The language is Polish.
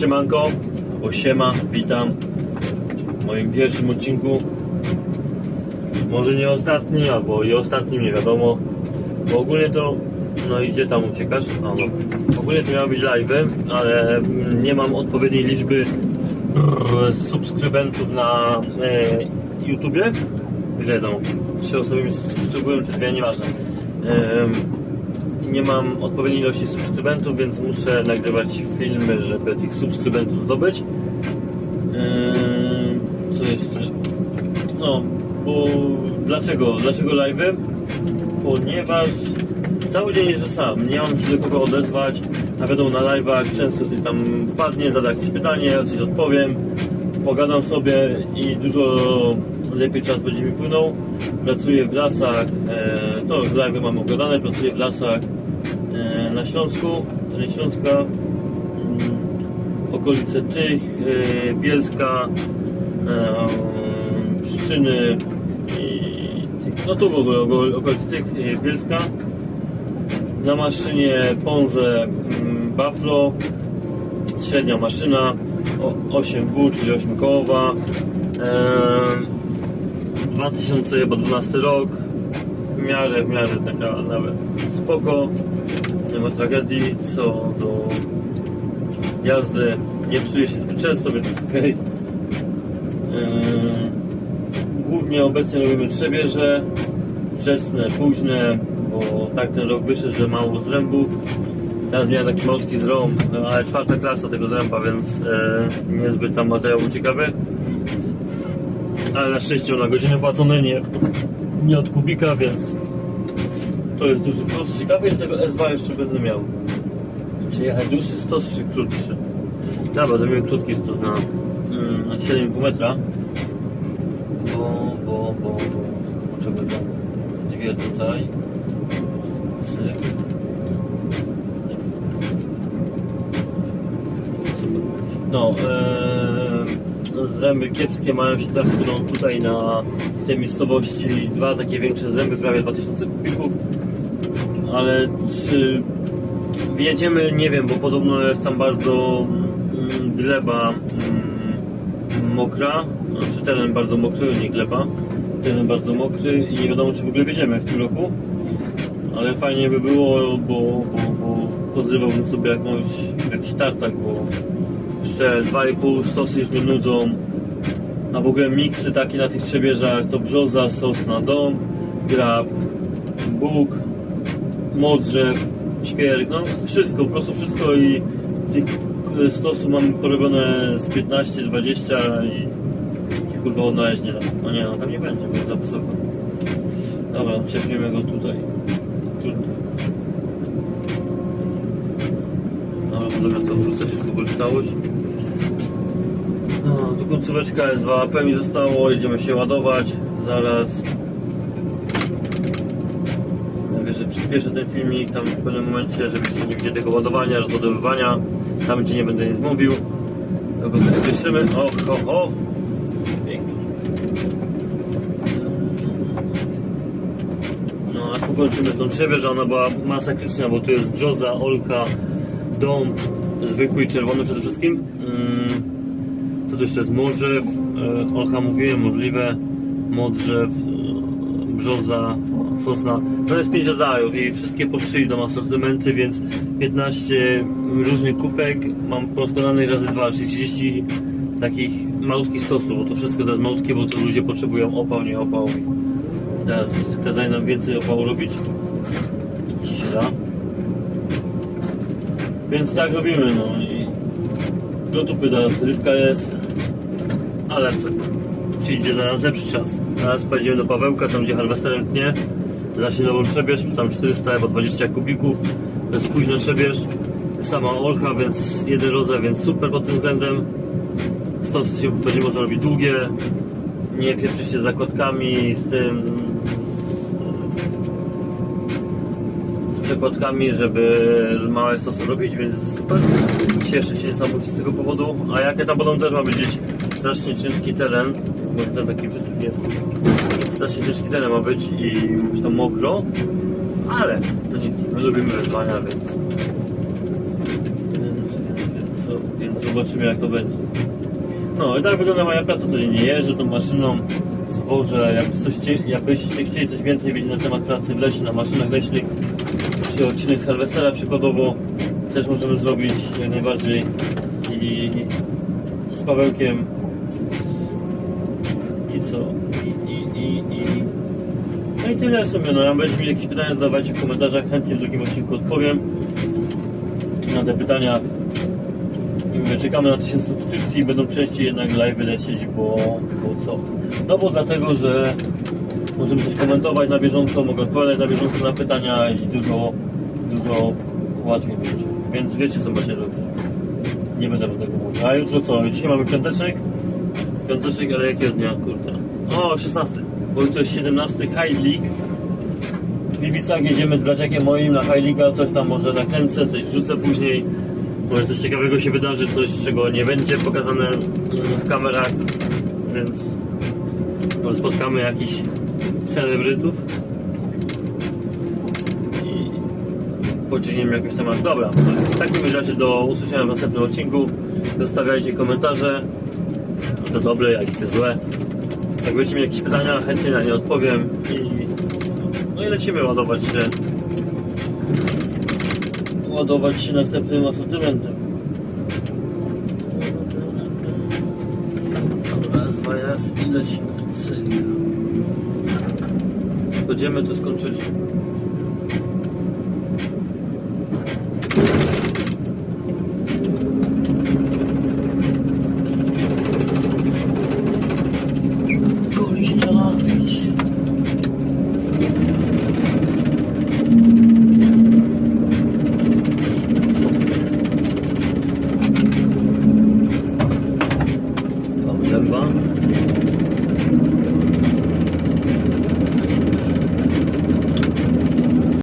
Siemanko, bo siema, witam w moim pierwszym odcinku. Może nie ostatni, albo i ostatnim, nie wiadomo. Bo ogólnie to, no i gdzie tam uciekasz? A, no. Ogólnie to miało być live, ale mm, nie mam odpowiedniej liczby brrr, subskrybentów na e, YouTubie. Tam? Trzy osoby mi subskrybują, czy dwie, nieważne. Em, nie mam odpowiedniej ilości subskrybentów, więc muszę nagrywać filmy, żeby tych subskrybentów zdobyć. Eee, Co jeszcze? No, bo dlaczego? Dlaczego live'y? Ponieważ cały dzień jeżdżę sam, nie mam się do kogo odezwać, a wiadomo na live'ach często ktoś tam wpadnie, zada jakieś pytanie, ja coś odpowiem, pogadam sobie i dużo lepiej czas będzie mi płynął. Pracuję w lasach, e, to już live mam oglądane, pracuję w lasach na Śląsku, Śląska, mm, okolice tych, e, Bielska, e, i tych- no tu w ogóle oko- okolice tych, e, Bielska. Na maszynie Ponze mm, Buffalo, średnia maszyna, o- 8W, czyli 8 kołowa. Em, 2012 rok, w miarę, w miarę taka nawet spoko, nie ma tragedii, co do jazdy nie psuje się zbyt często, więc okej. Em, Głównie obecnie robimy trzebieże, wczesne, późne, bo tak ten rok wyszedł, że mało zrębów. Teraz miałem taki malutki zrąb, no, ale czwarta klasa tego zręba, więc e, niezbyt tam materiał ciekawy. Ale na szczęście na godzinę płacone, nie, nie od kubika, więc to jest duży plus. Ciekawe, ile tego S2 jeszcze będę miał. Czy jechać dłuższy stos, czy krótszy? Dobra, zrobimy krótki stos na, mm, na 7,5 metra. Bo, bo, bo, bo. Potrzeby tam dwie tutaj. Cyk. No, e, zręby kiepskie mają się tak, którą tutaj na w tej miejscowości dwa takie większe zręby, prawie 2000 kubików. Ale czy wjedziemy, nie wiem, bo podobno jest tam bardzo mm, gleba mm, mokra, znaczy teren bardzo mokry, nie gleba, teren bardzo mokry i nie wiadomo czy w ogóle wjedziemy w tym roku. Ale fajnie by było, bo, bo, bo pozrywałbym sobie jakąś, jakiś tartak, bo jeszcze 2,5 stosy już mnie nudzą. A w ogóle miksy takie na tych trzebieżach to brzoza, sosna, dom, grab, bóg, modrzew, świerk, no wszystko, po prostu wszystko i tych e, stosów mam porobione z 15, 20 i, i kurwa odnaleźć nie da. No nie, no tam nie będzie, bo jest za wysoko. Dobra, czepniemy go tutaj. Trudno. Dobra, możemy to wrzucać w ogóle całość. No, tu końcóweczka jest 2 AP mi zostało, jedziemy się ładować. Zaraz Mówię, że przyspieszę ten filmik tam w pewnym momencie, żebyście nie widzieli tego ładowania, rozładowywania. Tam gdzie nie będę nic mówił. To przyspieszymy. O, ho, ho. Pięknie. No, a pokończymy tą trzebę, że ona była masakryczna, bo tu jest brzoza, olka, dąb, zwykły i czerwony przede wszystkim. Mm, Co to jeszcze jest? Modrzew, e, olcha mówiłem, możliwe, modrzew, brzoza, sosna. To jest 5 rodzajów i wszystkie po 3 idą asortymenty, więc 15 różnych kupek mam porozkładanych razy 2, czyli 30 takich malutkich stosów, bo to wszystko jest malutkie, bo to ludzie potrzebują opał, nie opał. I teraz kazali nam więcej opału robić. Ci się da. Więc tak robimy, no i do dupy teraz rybka jest, ale co, przyjdzie zaraz lepszy czas. Teraz pojedziemy do Pawełka, tam gdzie harwesterem tnie, zacznie nową trzebież, tam 400 albo 20 kubików, to jest późna trzebież, sama olcha, więc jeden rodzaj, więc super pod tym względem. Stąd się będzie można robić długie, nie pieprzy się z zakładkami, z tym przekładkami, żeby małe stosy robić, więc super. Cieszę się z tego powodu. A jakie tam będą też ma być gdzieś strasznie ciężki teren, bo ten taki brzydki jest. Strasznie ciężki teren ma być i być tam mokro, ale to nic, my lubimy wyzwania, więc więc, zobaczymy jak to będzie. No i tak wygląda moja praca codziennie. Jeżdżę tą maszyną, zwożę, jak coś cie, jakbyście chcieli coś więcej wiedzieć na temat pracy w lesie, na maszynach leśnych, czy odcinek z Harvestera przykładowo, też możemy zrobić jak najbardziej i z Pawełkiem i co? I, i, i, i... No i tyle w sumie, no, będziecie mieli jakieś pytania, zadawajcie w komentarzach, chętnie w drugim odcinku odpowiem na te pytania. I czekamy na 1000 subskrypcji, będą częściej jednak live lecieć, bo, bo co? No bo dlatego, że możemy coś komentować na bieżąco, mogę odpowiadać na bieżąco na pytania i dużo, dużo łatwiej będzie. Więc wiecie co macie robić. Nie będę wam tego mówił. A jutro co? Dzisiaj mamy piąteczek? Piąteczek, ale jakiego dnia? Kurde. O, 16. Bo jutro jest 17 High League. W Gliwicach jedziemy z braciakiem moim na High League'a, coś tam może nakręcę, coś wrzucę później. Może coś ciekawego się wydarzy, coś czego nie będzie pokazane mm, w kamerach, więc może spotkamy jakichś celebrytów i podzielimy jakoś temat. Dobra, to w takim razie do usłyszenia w następnym odcinku. Zostawiajcie komentarze, to dobre, jak i te złe. Jak będziecie mieli jakieś pytania, chętnie na nie odpowiem i no i lecimy ładować się ładować się następnym asortymentem. Raz, dwa, raz i lecimy. Będziemy to skończyli.